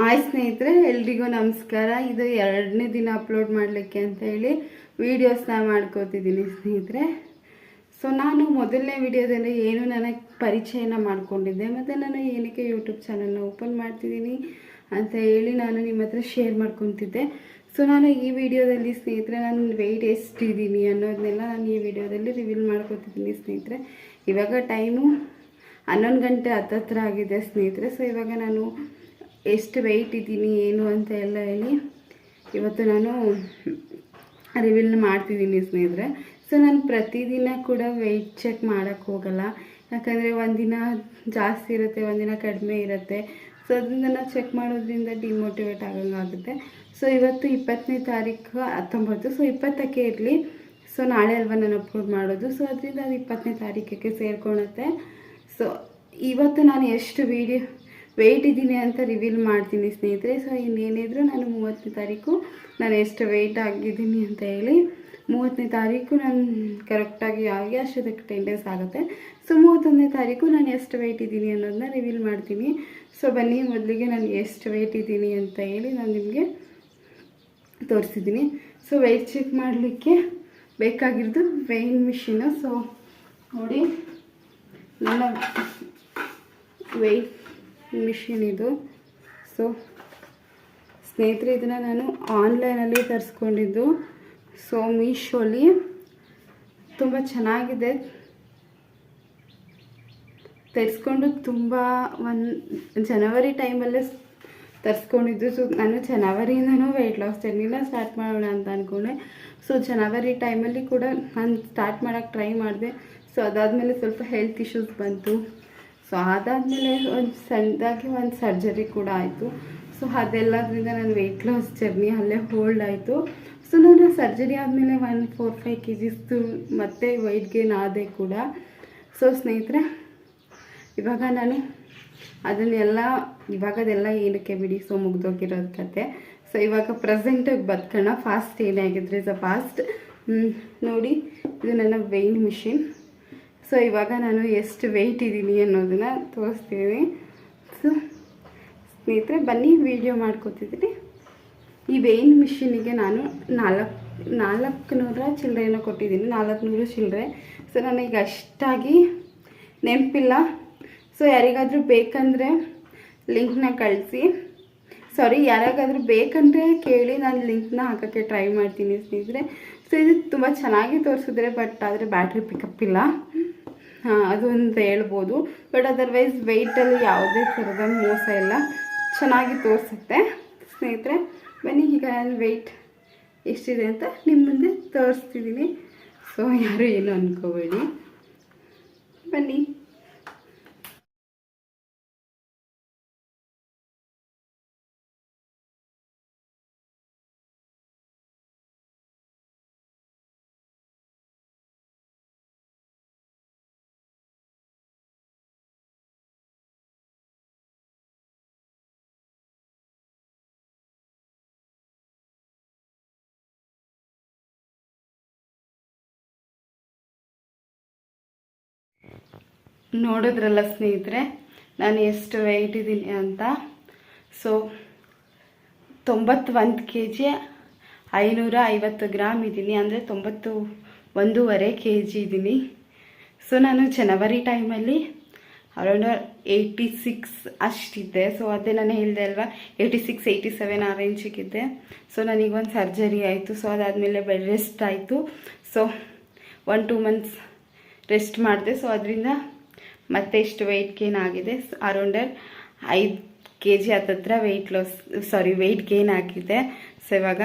Hi ಸ್ನೇಹಿತರೆ, ಎಲ್ರಿಗೂ ನಮಸ್ಕಾರ. ಇದು ಎರಡನೇ ದಿನ ಅಪ್ಲೋಡ್ ಮಾಡಲಿಕ್ಕೆ ಅಂತ ಹೇಳಿ ವೀಡಿಯೋಸ್ನ ಮಾಡ್ಕೋತಿದ್ದೀನಿ ಸ್ನೇಹಿತರೆ. ಸೊ ನಾನು ಮೊದಲನೇ ವಿಡಿಯೋದಲ್ಲಿ ಏನು ನನಗೆ ಪರಿಚಯನ ಮಾಡಿಕೊಂಡಿದ್ದೆ, ಮತ್ತು ನಾನು ಏನಕ್ಕೆ ಯೂಟ್ಯೂಬ್ ಚಾನಲ್ನ ಓಪನ್ ಮಾಡ್ತಿದ್ದೀನಿ ಅಂತ ಹೇಳಿ ನಾನು ನಿಮ್ಮ ಹತ್ರ ಶೇರ್ ಮಾಡ್ಕೊತಿದ್ದೆ. ಸೊ ನಾನು ಈ ವಿಡಿಯೋದಲ್ಲಿ ಸ್ನೇಹಿತರೆ, ನಾನು ವೆಯ್ಟ್ ಎಷ್ಟಿದ್ದೀನಿ ಅನ್ನೋದನ್ನೆಲ್ಲ ನಾನು ಈ ವಿಡಿಯೋದಲ್ಲಿ ರಿವೀಲ್ ಮಾಡ್ಕೊತಿದ್ದೀನಿ ಸ್ನೇಹಿತರೆ. ಇವಾಗ ಟೈಮು ಹನ್ನೊಂದು ಗಂಟೆ ಹತ್ತತ್ರ ಆಗಿದೆ ಸ್ನೇಹಿತರೆ. ಸೊ ಇವಾಗ ನಾನು ಎಷ್ಟು ವೆಯ್ಟ್ ಇದ್ದೀನಿ, ಏನು ಅಂತ ಎಲ್ಲ ಹೇಳಿ ಇವತ್ತು ನಾನು ರಿವೀಲ್ ಮಾಡ್ತಿದ್ದೀನಿ ಸ್ನೇಹಿತರೆ. ಸೊ ನಾನು ಪ್ರತಿದಿನ ಕೂಡ ವೆಯ್ಟ್ ಚೆಕ್ ಮಾಡೋಕ್ಕೆ ಹೋಗಲ್ಲ. ಯಾಕಂದರೆ ಒಂದಿನ ಜಾಸ್ತಿ ಇರುತ್ತೆ, ಒಂದಿನ ಕಡಿಮೆ ಇರುತ್ತೆ. ಸೊ ಅದರಿಂದ ನಾವು ಚೆಕ್ ಮಾಡೋದ್ರಿಂದ ಡಿಮೋಟಿವೇಟ್ ಆಗಂಗಾಗುತ್ತೆ ಸೊ ಇವತ್ತು ಇಪ್ಪತ್ತನೇ ತಾರೀಕು ಹತ್ತೊಂಬತ್ತು. ಸೊ ಇಪ್ಪತ್ತಕ್ಕೆ ಇರಲಿ. ಸೊ ನಾಳೆ ಅಲ್ವಾ ನಾನು ಅಪ್ಲೋಡ್ ಮಾಡೋದು. ಸೊ ಅದರಿಂದ ಅದು ಇಪ್ಪತ್ತನೇ ತಾರೀಕಿಗೆ ಸೇರ್ಕೊಳತ್ತೆ ಸೊ ಇವತ್ತು ನಾನು ಎಷ್ಟು ವೀಡಿಯೋ ವೆಯ್ಟ್ ಇದ್ದೀನಿ ಅಂತ ರಿವೀಲ್ ಮಾಡ್ತೀನಿ ಸ್ನೇಹಿತರೆ. ಸೊ ಇನ್ನೇನಿದ್ರು ನಾನು ಮೂವತ್ತನೇ ತಾರೀಕು ನಾನು ಎಷ್ಟು ವೆಯ್ಟ್ ಆಗಿದ್ದೀನಿ ಅಂತ ಹೇಳಿ, ಮೂವತ್ತನೇ ತಾರೀಕು ನಾನು ಕರೆಕ್ಟಾಗಿ ಆಗಿ ಅಷ್ಟೊತ್ತಕ್ಕೆ ಟೆನ್ ಡೇಸ್ ಆಗುತ್ತೆ. ಸೊ ಮೂವತ್ತೊಂದನೇ ತಾರೀಕು ನಾನು ಎಷ್ಟು ವೆಯ್ಟ್ ಇದ್ದೀನಿ ಅನ್ನೋದನ್ನ ರಿವೀಲ್ ಮಾಡ್ತೀನಿ. ಸೊ ಬನ್ನಿ, ಮೊದಲಿಗೆ ನಾನು ಎಷ್ಟು ವೆಯ್ಟ್ ಇದ್ದೀನಿ ಅಂತ ಹೇಳಿ ನಾನು ನಿಮಗೆ ತೋರಿಸಿದ್ದೀನಿ. ಸೊ ವೆಯ್ಟ್ ಚೆಕ್ ಮಾಡಲಿಕ್ಕೆ ಬೇಕಾಗಿರೋದು ವೆಯ್ನ್ ಮಿಷಿನು ಸೊ ನೋಡಿ, ನನ್ನ ವೆಯ್ಟ್ ಮಿಷಿನ್ ಇದು. ಸೊ ಸ್ನೇಹಿತರೆ, ಇದನ್ನು ನಾನು ಆನ್ಲೈನಲ್ಲಿ ತರಿಸ್ಕೊಂಡಿದ್ದು. ಸೊ ಮೀಶೋಲಿ ತುಂಬ ಚೆನ್ನಾಗಿದೆ. ತರಿಸ್ಕೊಂಡು ತುಂಬ ಒಂದು ಜನವರಿ ಟೈಮಲ್ಲೇ ತರಿಸ್ಕೊಂಡಿದ್ದು. ಸೊ ನಾನು ಜನವರಿಯಿಂದನೂ ವೆಯ್ಟ್ ಲಾಸ್ ಜರ್ನಿನ ಸ್ಟಾರ್ಟ್ ಮಾಡೋಣ ಅಂತ ಅಂದ್ಕೊಂಡೆ ಸೊ ಜನವರಿ ಟೈಮಲ್ಲಿ ಕೂಡ ನಾನು ಸ್ಟಾರ್ಟ್ ಮಾಡೋಕ್ಕೆ ಟ್ರೈ ಮಾಡಿದೆ. ಸೊ ಅದಾದಮೇಲೆ ಸ್ವಲ್ಪ ಹೆಲ್ತ್ ಇಶ್ಯೂಸ್ ಬಂತು. ಸೊ ಅದಾದಮೇಲೆ ಒಂದು ಸಣ್ಣದಾಗಿ ಒಂದು ಸರ್ಜರಿ ಕೂಡ ಆಯಿತು. ಸೊ ಅದೆಲ್ಲದರಿಂದ ನಾನು ವೆಯ್ಟ್ ಲಾಸ್ ಜರ್ನಿ ಅಲ್ಲೇ ಹೋಲ್ಡ್ ಆಯಿತು. ಸೊ ನಾನು ಸರ್ಜರಿ ಆದಮೇಲೆ ಒನ್ ಫೋರ್ ಫೈವ್ ಕೆ ಜಿಸ್ದು ಮತ್ತೆ ವೈಟ್ ಗೇನ್ ಆದೆ ಕೂಡ. ಸೊ ಸ್ನೇಹಿತರೆ, ಇವಾಗ ನಾನು ಅದನ್ನೆಲ್ಲ, ಇವಾಗ ಅದೆಲ್ಲ ಏನಕ್ಕೆ ಬಿಡಿ ಸೊ ಮುಗ್ದೋಗಿರೋದು ಕತೆ. ಸೊ ಇವಾಗ ಪ್ರೆಸೆಂಟಾಗಿ ಬದುಕೋಣ. ಫಾಸ್ಟ್ ಏನೇ ಆಗಿದ್ರೆ ಸೊ ಫಾಸ್ಟ್ ನೋಡಿ, ಇದು ನನ್ನ ವೆಯ್ನ್ ಮಿಷಿನ್ ಸೊ ಇವಾಗ ನಾನು ಎಷ್ಟು ವೆಯ್ಟ್ ಇದ್ದೀನಿ ಅನ್ನೋದನ್ನು ತೋರಿಸ್ತೀನಿ. ಸೊ ಸ್ನೇಹಿತರೆ, ಬನ್ನಿ ವಿಡಿಯೋ ಮಾಡ್ಕೋತಿದ್ದೀನಿ. ಈ ವೆಯ್ನ್ ಮಿಷಿನಿಗೆ ನಾನು ನಾಲ್ಕು ನಾಲ್ಕು ನೂರ ಚಿಲ್ಲರೆಯನ್ನು ಕೊಟ್ಟಿದ್ದೀನಿ ನಾಲ್ಕು ನೂರು ಚಿಲ್ಲರೆ ಸೊ ನನಗೆ ಅಷ್ಟಾಗಿ ನೆನಪಿಲ್ಲ. ಸೊ ಯಾರಿಗಾದರೂ ಬೇಕಂದರೆ ಲಿಂಕ್ನ ಕಳಿಸಿ. ಸಾರಿ ಯಾರಿಗಾದರೂ ಬೇಕಂದರೆ ಕೇಳಿ, ನಾನು ಲಿಂಕ್ನ ಹಾಕೋಕ್ಕೆ ಟ್ರೈ ಮಾಡ್ತೀನಿ ಸ್ನೇಹಿತರೆ. ಸೊ ಇದು ತುಂಬ ಚೆನ್ನಾಗಿ ತೋರಿಸಿದ್ರೆ ಬಟ್ ಆದರೆ ಬ್ಯಾಟ್ರಿ ಪಿಕಪ್ ಇಲ್ಲ. ಹಾಂ, ಅದು ಅಂತ ಹೇಳ್ಬೋದು. ಬಟ್ ಅದರ್ವೈಸ್ ವೆಯ್ಟಲ್ಲಿ ಯಾವುದೇ ಥರದ ಮೋಸ ಇಲ್ಲ. ಚೆನ್ನಾಗಿ ತೋರಿಸುತ್ತೆ. ಸ್ನೇಹಿತರೆ, ಬನ್ನಿ, ಈಗ ವೆಯ್ಟ್ ಎಷ್ಟಿದೆ ಅಂತ ನಿಮ್ಮ ಮುಂದೆ ತೋರಿಸ್ತಿದ್ದೀನಿ. ಸೊ ಯಾರು ಏನು ಅಂದ್ಕೋಬೇಡಿ ಬನ್ನಿ. ನೋಡಿದ್ರಲ್ಲ ಸ್ನೇಹಿತರೆ, ನಾನು ಎಷ್ಟು ವೆಯ್ಟ್ ಇದ್ದೀನಿ ಅಂತ. ಸೊ ತೊಂಬತ್ತೊಂದು ಕೆ ಜಿ ಐನೂರ ಐವತ್ತು ಗ್ರಾಮ್ ಇದ್ದೀನಿ. ಅಂದರೆ ತೊಂಬತ್ತು ಒಂದೂವರೆ ಕೆ ಜಿ ಇದ್ದೀನಿ. ಸೊ ನಾನು ಜನವರಿ ಟೈಮಲ್ಲಿ ಅರೌಂಡ್ ಏಯ್ಟಿ ಸಿಕ್ಸ್ ಅಷ್ಟಿದ್ದೆ. ಸೊ ಅದೇ ನಾನು ಹೇಳಿದೆ ಅಲ್ವಾ ಏಯ್ಟಿ ಸಿಕ್ಸ್ ಏಯ್ಟಿ ಸೆವೆನ್ ಆ ರೇಂಜಿಗಿದ್ದೆ ಸೊ ನನಗೆ ಒಂದು ಸರ್ಜರಿ ಆಯಿತು. ಸೊ ಅದಾದಮೇಲೆ ಬೆಡ್ ರೆಸ್ಟ್ ಆಯಿತು. So one two months rest ಮಾಡಿದೆ. ಸೊ ಅದರಿಂದ ಮತ್ತೆ ಇಷ್ಟು ವೆಯ್ಟ್ ಗೇನ್ ಆಗಿದೆ. ಅರೌಂಡರ್ ಐದು ಕೆ ಜಿ ಹತ್ತತ್ರ weight loss sorry weight gain ಆಗಿದೆ. ಸೊ ಇವಾಗ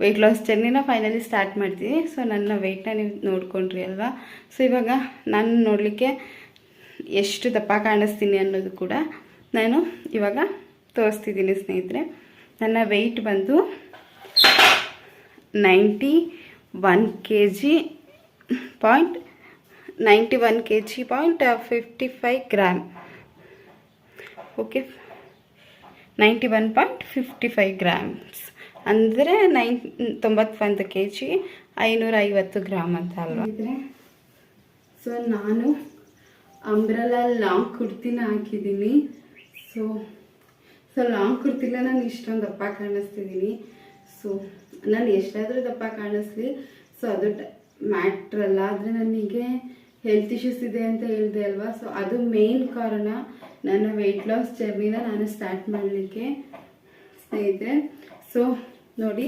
ವೆಯ್ಟ್ ಲಾಸ್ ಜರ್ನಿನ ಫೈನಲಿ ಸ್ಟಾರ್ಟ್ ಮಾಡ್ತೀನಿ ಸೊ ನನ್ನ ವೆಯ್ಟ್ನ ನೀವು ನೋಡ್ಕೊಂಡ್ರಿ ಅಲ್ವಾ? ಸೊ ಇವಾಗ ನಾನು ನೋಡಲಿಕ್ಕೆ ಎಷ್ಟು ದಪ್ಪ ಕಾಣಿಸ್ತೀನಿ ಅನ್ನೋದು ಕೂಡ ನಾನು ಇವಾಗ ತೋರಿಸ್ತಿದ್ದೀನಿ ಸ್ನೇಹಿತರೆ. ನನ್ನ ವೆಯ್ಟ್ ಬಂದು ninety one K G point ninety one K G point fifty five gram okay ninety one point fifty five grams ಅಂದರೆ ನೈನ್, ತೊಂಬತ್ತೊಂದು ಕೆ ಜಿ ಐನೂರ ಐವತ್ತು ಗ್ರಾಮ್ ಅಂತ ಅಲ್ವಾ? ಸೊ ನಾನು ಅಂಬ್ರಲ್ಲ ಲಾಂಗ್ ಕುರ್ತಿನ ಹಾಕಿದ್ದೀನಿ. ಸೊ ಸೊ ಲಾಂಗ್ ಕುರ್ತಿಲ್ಲ ನಾನು ಇಷ್ಟೊಂದು ದಪ್ಪ ಕಾಣಿಸ್ತಿದ್ದೀನಿ. ಸೊ ನಾನು ಎಷ್ಟಾದರೂ ದಪ್ಪ ಕಾಣಿಸ್ಲಿ. ಸೊ ಅದು ಮ್ಯಾಟ್ರಲ್ಲ ಆದರೆ ನನಗೆ ಹೆಲ್ತ್ ಇಶ್ಯೂಸ್ ಇದೆ ಅಂತ ಹೇಳಿದೆ ಅಲ್ವಾ? ಸೊ ಅದು ಮೇನ್ ಕಾರಣ ನನ್ನ ವೆಯ್ಟ್ ಲಾಸ್ ಜರ್ನಿನ ನಾನು ಸ್ಟಾರ್ಟ್ ಮಾಡಲಿಕ್ಕೆ ಸ್ನೇಹಿತರೆ. ಸೊ ನೋಡಿ.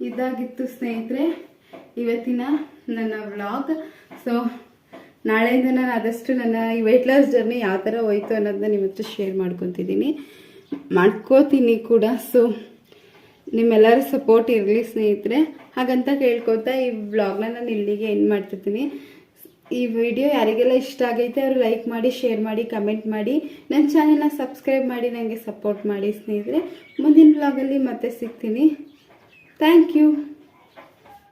ಇದಾಗಿತ್ತು ಸ್ನೇಹಿತರೆ, ಇವತ್ತಿನ ನನ್ನ ವ್ಲಾಗ್ ಸೊ ನಾಳೆಯಿಂದ ನಾನು ಆದಷ್ಟು ನನ್ನ ಈ ವೆಯ್ಟ್ ಲಾಸ್ ಜರ್ನಿ ಯಾವ ಥರ ಹೋಯ್ತು ಅನ್ನೋದನ್ನ ನಿಮ್ಮ ಹತ್ರ ಶೇರ್ ಮಾಡ್ಕೊತಿದ್ದೀನಿ. ಮಾಡ್ಕೋತೀನಿ ಕೂಡ. ಸೊ ನಿಮ್ಮೆಲ್ಲರ ಸಪೋರ್ಟ್ ಇರಲಿ ಸ್ನೇಹಿತರೆ. ಹಾಗಂತ ಕೇಳ್ಕೊತಾ ಈ ವ್ಲಾಗ್ನ ನಾನು ಇಲ್ಲಿಗೆ ಏನು ಮಾಡ್ತಿರ್ತೀನಿ. ಈ ವಿಡಿಯೋ ಯಾರಿಗೆಲ್ಲ ಇಷ್ಟ ಆಗೈತೆ ಅವರು ಲೈಕ್ ಮಾಡಿ ಶೇರ್ ಮಾಡಿ ಕಮೆಂಟ್ ಮಾಡಿ. ನನ್ನ ಚಾನೆಲ್ನ ಸಬ್ಸ್ಕ್ರೈಬ್ ಮಾಡಿ ನನಗೆ ಸಪೋರ್ಟ್ ಮಾಡಿ ಸ್ನೇಹಿತರೆ. ಮುಂದಿನ ವ್ಲಾಗಲ್ಲಿ ಮತ್ತೆ ಸಿಗ್ತೀನಿ. Thank you